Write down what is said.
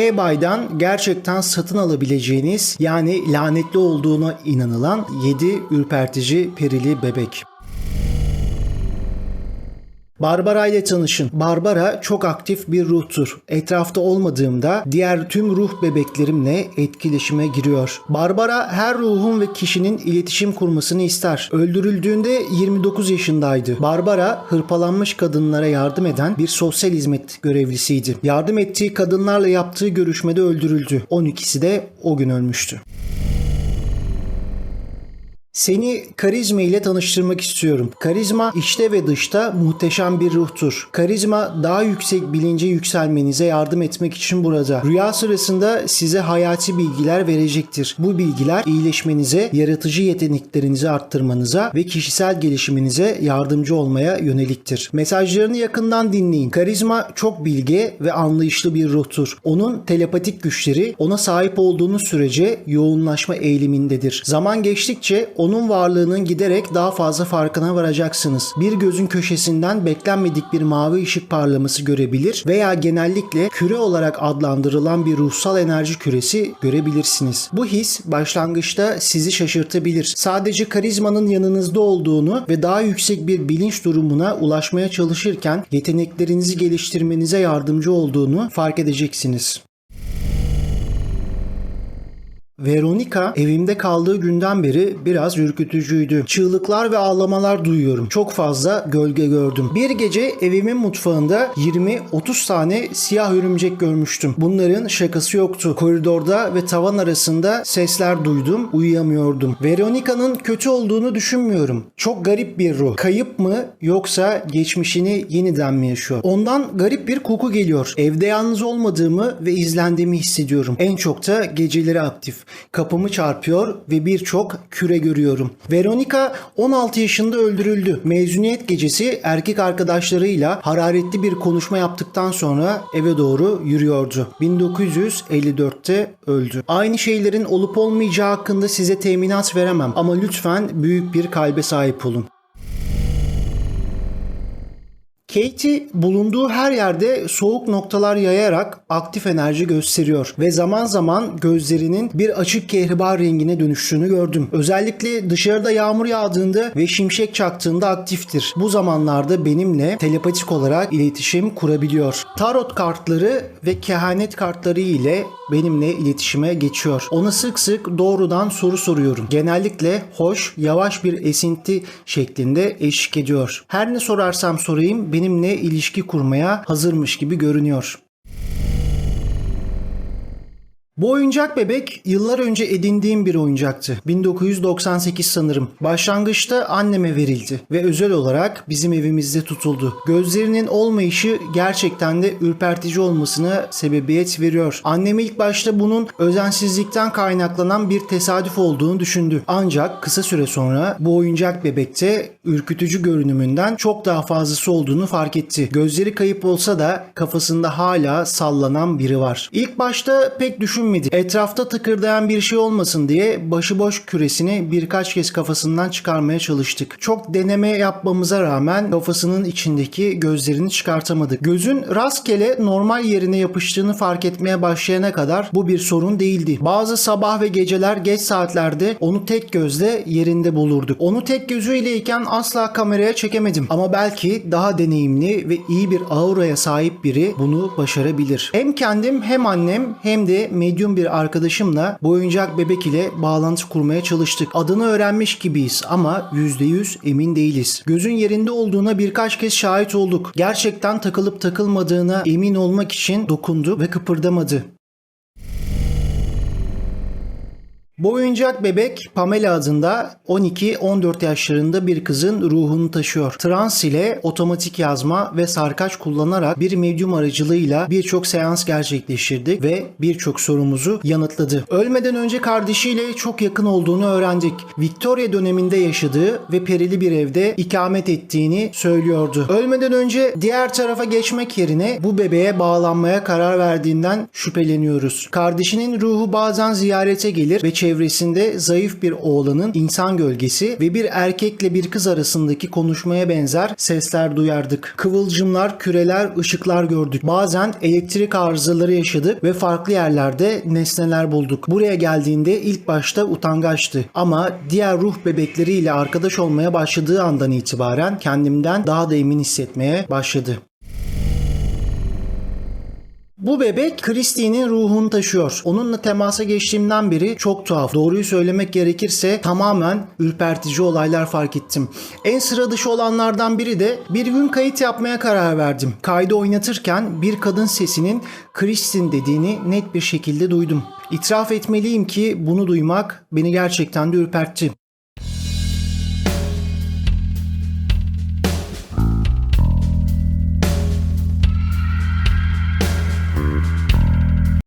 eBay'dan gerçekten satın alabileceğiniz yani lanetli olduğuna inanılan 7 ürpertici perili bebek. Barbara ile tanışın. Barbara çok aktif bir ruhtur. Etrafta olmadığımda diğer tüm ruh bebeklerimle etkileşime giriyor. Barbara her ruhun ve kişinin iletişim kurmasını ister. Öldürüldüğünde 29 yaşındaydı. Barbara hırpalanmış kadınlara yardım eden bir sosyal hizmet görevlisiydi. Yardım ettiği kadınlarla yaptığı görüşmede öldürüldü. 12'si de o gün ölmüştü. Seni karizma ile tanıştırmak istiyorum. Karizma içte ve dışta muhteşem bir ruhtur. Karizma daha yüksek bilince yükselmenize yardım etmek için burada. Rüya sırasında size hayati bilgiler verecektir. Bu bilgiler iyileşmenize, yaratıcı yeteneklerinizi arttırmanıza ve kişisel gelişiminize yardımcı olmaya yöneliktir. Mesajlarını yakından dinleyin. Karizma çok bilge ve anlayışlı bir ruhtur. Onun telepatik güçleri ona sahip olduğunuz sürece yoğunlaşma eğilimindedir. Zaman geçtikçe onun varlığının giderek daha fazla farkına varacaksınız. Bir gözün köşesinden beklenmedik bir mavi ışık parlaması görebilir veya genellikle küre olarak adlandırılan bir ruhsal enerji küresi görebilirsiniz. Bu his başlangıçta sizi şaşırtabilir. Sadece karizmanın yanınızda olduğunu ve daha yüksek bir bilinç durumuna ulaşmaya çalışırken yeteneklerinizi geliştirmenize yardımcı olduğunu fark edeceksiniz. Veronica evimde kaldığı günden beri biraz ürkütücüydü. Çığlıklar ve ağlamalar duyuyorum. Çok fazla gölge gördüm. Bir gece evimin mutfağında 20-30 tane siyah örümcek görmüştüm. Bunların şakası yoktu. Koridorda ve tavan arasında sesler duydum. Uyuyamıyordum. Veronica'nın kötü olduğunu düşünmüyorum. Çok garip bir ruh. Kayıp mı yoksa geçmişini yeniden mi yaşıyor? Ondan garip bir koku geliyor. Evde yalnız olmadığımı ve izlendiğimi hissediyorum. En çok da geceleri aktif. Kapımı çarpıyor ve birçok küre görüyorum. Veronica 16 yaşında öldürüldü. Mezuniyet gecesi erkek arkadaşlarıyla hararetli bir konuşma yaptıktan sonra eve doğru yürüyordu. 1954'te öldü. Aynı şeylerin olup olmayacağı hakkında size teminat veremem ama lütfen büyük bir kalbe sahip olun. Katie bulunduğu her yerde soğuk noktalar yayarak aktif enerji gösteriyor ve zaman zaman gözlerinin bir açık kehribar rengine dönüştüğünü gördüm. Özellikle dışarıda yağmur yağdığında ve şimşek çaktığında aktiftir. Bu zamanlarda benimle telepatik olarak iletişim kurabiliyor. Tarot kartları ve kehanet kartları ile benimle iletişime geçiyor. Ona sık sık doğrudan soru soruyorum. Genellikle hoş, yavaş bir esinti şeklinde eşlik ediyor. Her ne sorarsam sorayım benimle ilişki kurmaya hazırmış gibi görünüyor. Bu oyuncak bebek yıllar önce edindiğim bir oyuncaktı. 1998 sanırım. Başlangıçta anneme verildi ve özel olarak bizim evimizde tutuldu. Gözlerinin olmayışı gerçekten de ürpertici olmasına sebebiyet veriyor. Annem ilk başta bunun özensizlikten kaynaklanan bir tesadüf olduğunu düşündü. Ancak kısa süre sonra bu oyuncak bebekte ürkütücü görünümünden çok daha fazlası olduğunu fark etti. Gözleri kayıp olsa da kafasında hala sallanan biri var. İlk başta pek düşünmedi. Etrafta tıkırdayan bir şey olmasın diye başıboş küresini birkaç kez kafasından çıkarmaya çalıştık. Çok deneme yapmamıza rağmen kafasının içindeki gözlerini çıkartamadık. Gözün rastgele normal yerine yapıştığını fark etmeye başlayana kadar bu bir sorun değildi. Bazı sabah ve geceler geç saatlerde onu tek gözle yerinde bulurduk. Onu tek gözüyleyken asla kameraya çekemedim. Ama belki daha deneyimli ve iyi bir auraya sahip biri bunu başarabilir. Hem kendim hem annem hem de medyum bir arkadaşımla bu oyuncak bebek ile bağlantı kurmaya çalıştık. Adını öğrenmiş gibiyiz ama %100 emin değiliz. Gözün yerinde olduğuna birkaç kez şahit olduk. Gerçekten takılıp takılmadığına emin olmak için dokundu ve kıpırdamadı. Bu oyuncak bebek Pamela adında 12-14 yaşlarında bir kızın ruhunu taşıyor. Trans ile otomatik yazma ve sarkaç kullanarak bir medyum aracılığıyla birçok seans gerçekleştirdi ve birçok sorumuzu yanıtladı. Ölmeden önce kardeşiyle çok yakın olduğunu öğrendik. Victoria döneminde yaşadığı ve perili bir evde ikamet ettiğini söylüyordu. Ölmeden önce diğer tarafa geçmek yerine bu bebeğe bağlanmaya karar verdiğinden şüpheleniyoruz. Kardeşinin ruhu bazen ziyarete gelir ve çevresinde zayıf bir oğlanın insan gölgesi ve bir erkekle bir kız arasındaki konuşmaya benzer sesler duyardık. Kıvılcımlar, küreler, ışıklar gördük. Bazen elektrik arızaları yaşadık ve farklı yerlerde nesneler bulduk. Buraya geldiğinde ilk başta utangaçtı ama diğer ruh bebekleriyle arkadaş olmaya başladığı andan itibaren kendimden daha da emin hissetmeye başladı. Bu bebek Christie'nin ruhunu taşıyor. Onunla temasa geçtiğimden beri çok tuhaf. Doğruyu söylemek gerekirse tamamen ürpertici olaylar fark ettim. En sıra dışı olanlardan biri de bir gün kayıt yapmaya karar verdim. Kaydı oynatırken bir kadın sesinin Kristin dediğini net bir şekilde duydum. İtiraf etmeliyim ki bunu duymak beni gerçekten de ürpertti.